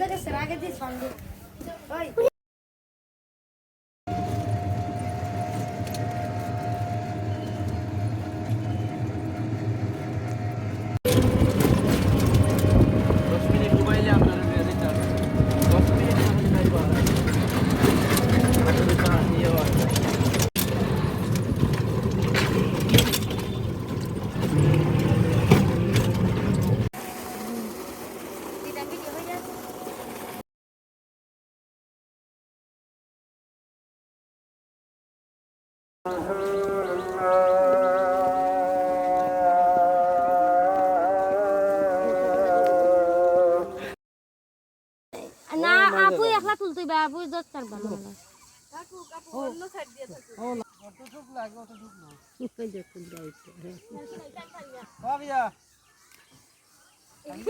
দেখেছে আগে দিয়ে সন্দেহ ওই দশ মিনিট মোবাইলে আপনার দিতে হবে দশ মিনিট না হলে যাইব আসলে তা ইয়ে হয় এটা ভিডিও হয়ে যাচ্ছে না আপু একলা তুলতে বা আপু চার বানো না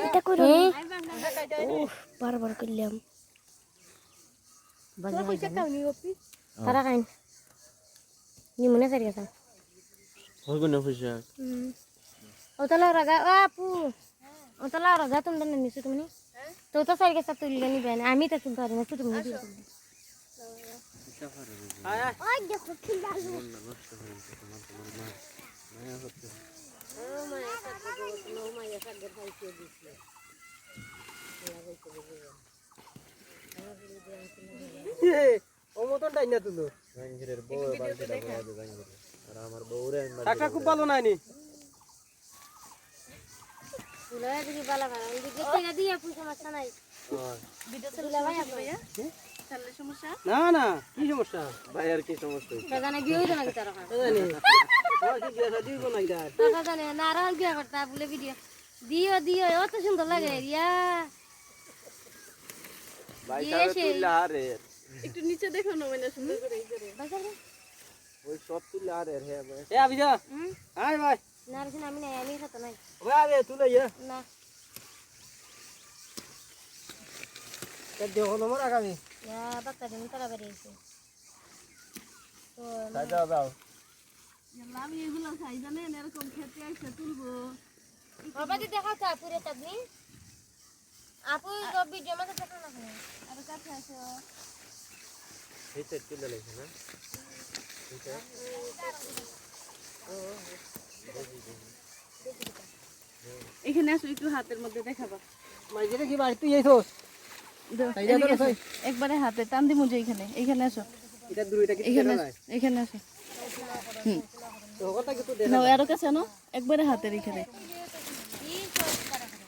এটা করে বারবার করলাম। তারা খাইন নি মনে সারি গেছে হয় কোন পোশাক ও তালা রাগা আপু ও তালা রাগা তুমি তো নিছো তুমি তো তো সারি গেছে তুলি গানি বেন আমি তো তুলতে পারি না তুমি দিও ওই দেখো কি ও না তুলো জাঙ্গিরের বউ আর আমার বউরে টাকা খুব ভালো নাইনি তুলা দিকে বালা বালা। ওই দিকে থেকে দিয়ে আপু সমস্যা নাই। তুলা ভাই আপু না না। কি সমস্যা? ভাই আর কি সমস্যা? দাদা না তারা জানি? দাদা জানে না করতা বলে ভিডিও দিও দিও অত সুন্দর লাগে। রিয়া ভাই তুললে আরে একটু নিচে দেখো না মানে সুন্দর করে এই করে ওই সব তুললে আরে হ্যাঁ ভাই। এ আবিজা হুম? আয় ভাই। না রে আমি নাই আমি খাতো নাই। ভাই আবে তুলে ইয়ে। না। দেখো নম্বর আগামী। ইয়া বাক্কা দিন তারা বেরিয়েছে তো তাই দাও দাও। আমি এগুলো খাই জানেন এরকম খেতে আসে তুলবো। বাবা দি দেখা তো আপুরে চাকনি আপু সব ভিডিও মধ্যে দেখা না আর কাছে আসো। সেট তুলে লাগছে না? এখানে আসো একটু হাতের মধ্যে দেখাবা। কি। একবারে হাতে টান দিমু যে এখানে। এখানে আসো। এটা দুইটা কি এখানে আসো, এখানে আসো। হুম। তো কথা কি তো দে আরও কাছে আনো। একবারে হাতের এখানে কি সব তারা করে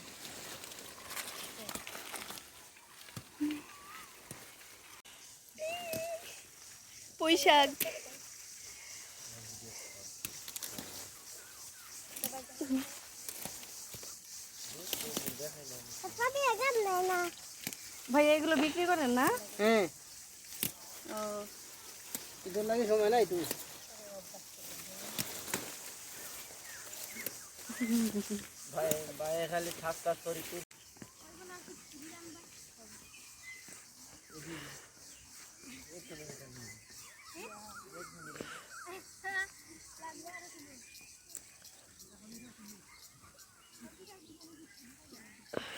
আগাম নাই ভাই এগুলো বিক্রি করেন না? হ্যাঁ। ও। তোর লাগে সময় নাই তুই ভাই ভাই খালি ঠাস করি তুই ও তুলতো শুনো আর কিনলে ওলা ওলা লম্বা লম্বা তুলতো ওই তোরা নিন তোরা সব কিছু রা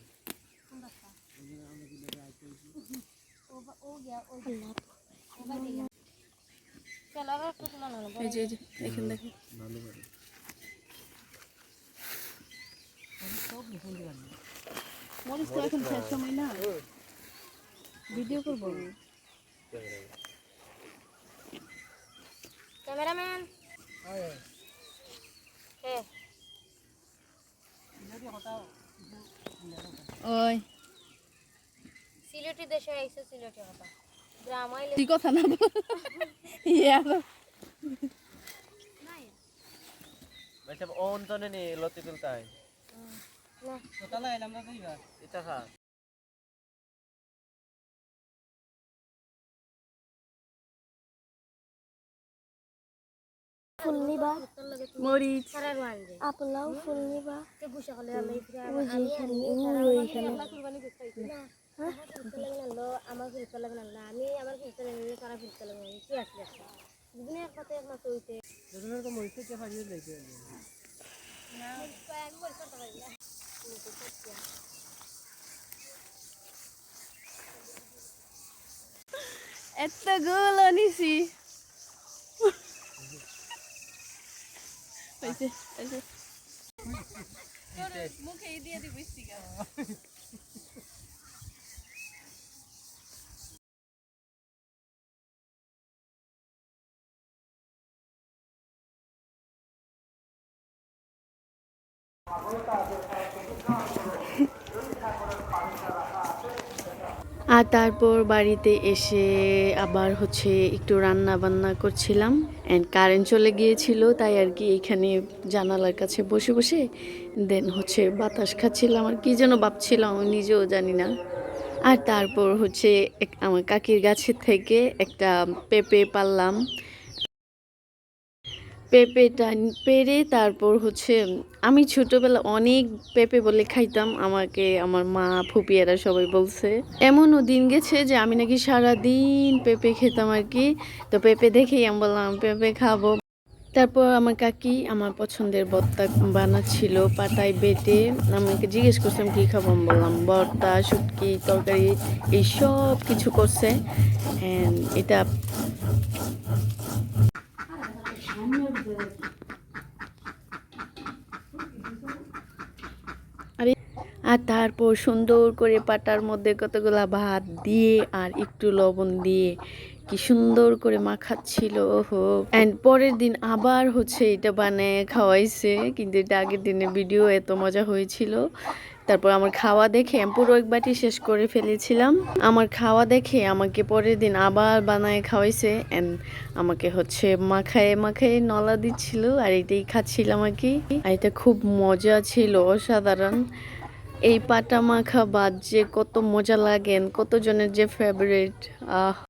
যে এই যে এখানে দেখো মরিচ তো এখন শেষ সময় না। ভিডিও করব। ক্যামেরাম্যান। ওই। সিলেটি দেশে আইসো সিলেটি কথা। গ্রাম তুই কথা না ইয়া আচ্ছা আপলাও আমি ফিরে ওই যে এখানে ওই এখানে আমার ফিরতে লাগবে না। আমি আমার ফিরতে লাগবে সারা ফিরতে লাগবে কি আসলে দুদিনে এক পাতে এক মাস হইতে। দুজনের তো মরিচে কে ফাজিয়ে লাইছে এতগুলো নিছি হয়েছে হয়েছে মুখে দিয়ে দিবি আর তারপর বাড়িতে এসে আবার হচ্ছে একটু রান্না বান্না করছিলাম। অ্যান্ড কারেন্ট চলে গিয়েছিল, তাই আর কি এখানে জানালার কাছে বসে বসে দেন হচ্ছে বাতাস খাচ্ছিলাম আর কি যেন ভাবছিলাম নিজেও জানি না। আর তারপর হচ্ছে আমার কাকির গাছের থেকে একটা পেঁপে পারলাম পেঁপেটা পেরে তারপর হচ্ছে, আমি ছোটবেলা অনেক পেঁপে বলে খাইতাম, আমাকে, আমার মা, ফুপিয়ারা সবাই বলছে। এমনও দিন গেছে যে আমি নাকি সারা দিন পেঁপে খেতাম আর কি। তো পেঁপে দেখেই আমি বললাম, পেঁপে খাব। তারপর আমার কাকি আমার পছন্দের ভর্তা বানাচ্ছিল পাতায় বেটে। আমাকে জিজ্ঞেস করছিলাম, কী খাব? আমি বললাম বর্তা শুটকি, তরকারি, এই সব কিছু করছে। এটা আর তারপর সুন্দর করে পাটার মধ্যে কতগুলা ভাত দিয়ে আর একটু লবণ দিয়ে কি সুন্দর করে মাখাচ্ছিল, ওহো। অ্যান্ড পরের দিন আবার হচ্ছে এটা বানিয়ে খাওয়াইছে, কিন্তু এটা আগের দিনে ভিডিও এত মজা হয়েছিল। তারপর আমার খাওয়া দেখে পুরো এক বাটি শেষ করে ফেলেছিলাম। আমার খাওয়া দেখে আমাকে পরের দিন আবার বানায় খাওয়াইছে অ্যান্ড আমাকে হচ্ছে মাখায়ে মাখায় নলা দিচ্ছিল আর এটাই খাচ্ছিলাম আর কি আর এটা খুব মজা ছিল, অসাধারণ। এই পাটা মাখা বাদ যে কত মজা লাগেন কতজনের যে ফেভারিট আহ।